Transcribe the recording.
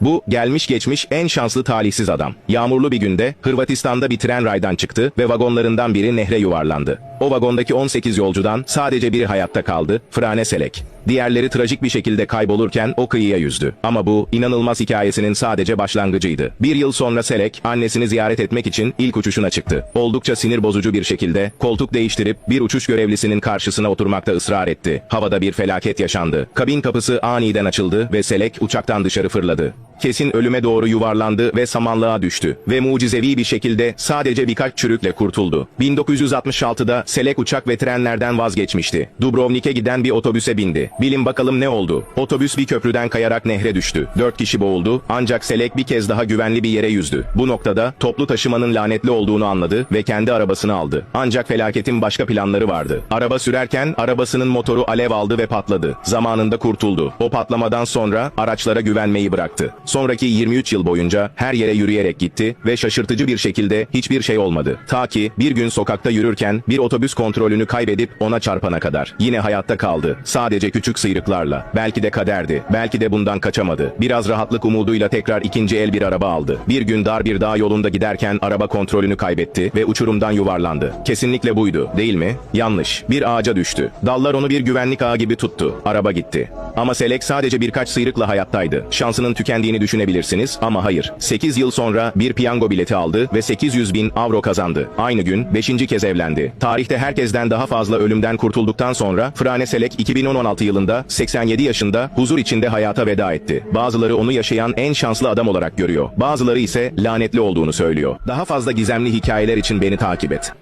Bu, gelmiş geçmiş en şanslı talihsiz adam. Yağmurlu bir günde, Hırvatistan'da bir tren raydan çıktı ve vagonlarından biri nehre yuvarlandı. O vagondaki 18 yolcudan sadece biri hayatta kaldı, Frane Selek. Diğerleri trajik bir şekilde kaybolurken o kıyıya yüzdü. Ama bu, inanılmaz hikayesinin sadece başlangıcıydı. Bir yıl sonra Selek, annesini ziyaret etmek için ilk uçuşuna çıktı. Oldukça sinir bozucu bir şekilde, koltuk değiştirip bir uçuş görevlisinin karşısına oturmakta ısrar etti. Havada bir felaket yaşandı. Kabin kapısı aniden açıldı ve Selek uçaktan dışarı fırladı. Kesin ölüme doğru yuvarlandı ve samanlığa düştü. Ve mucizevi bir şekilde sadece birkaç çürükle kurtuldu. 1966'da Selek uçak ve trenlerden vazgeçmişti. Dubrovnik'e giden bir otobüse bindi. Bilin bakalım ne oldu? Otobüs bir köprüden kayarak nehre düştü. Dört kişi boğuldu ancak Selek bir kez daha güvenli bir yere yüzdü. Bu noktada toplu taşımanın lanetli olduğunu anladı ve kendi arabasını aldı. Ancak felaketin başka planları vardı. Araba sürerken arabasının motoru alev aldı ve patladı. Zamanında kurtuldu. O patlamadan sonra araçlara güvenmeyi bıraktı. Sonraki 23 yıl boyunca her yere yürüyerek gitti ve şaşırtıcı bir şekilde hiçbir şey olmadı. Ta ki bir gün sokakta yürürken bir otobüs kontrolünü kaybedip ona çarpana kadar. Yine hayatta kaldı. Sadece küçük sıyrıklarla. Belki de kaderdi. Belki de bundan kaçamadı. Biraz rahatlık umuduyla tekrar ikinci el bir araba aldı. Bir gün dar bir dağ yolunda giderken araba kontrolünü kaybetti ve uçurumdan yuvarlandı. Kesinlikle buydu, değil mi? Yanlış. Bir ağaca düştü. Dallar onu bir güvenlik ağı gibi tuttu. Araba gitti. Ama Selek sadece birkaç sıyrıkla hayattaydı. Şansının tükendiğini düşünebilirsiniz ama hayır. 8 yıl sonra bir piyango bileti aldı ve 800 bin avro kazandı. Aynı gün 5. kez evlendi. Tarihte herkesten daha fazla ölümden kurtulduktan sonra Frane Selek 2016 yılında 87 yaşında huzur içinde hayata veda etti. Bazıları onu yaşayan en şanslı adam olarak görüyor. Bazıları ise lanetli olduğunu söylüyor. Daha fazla gizemli hikayeler için beni takip et.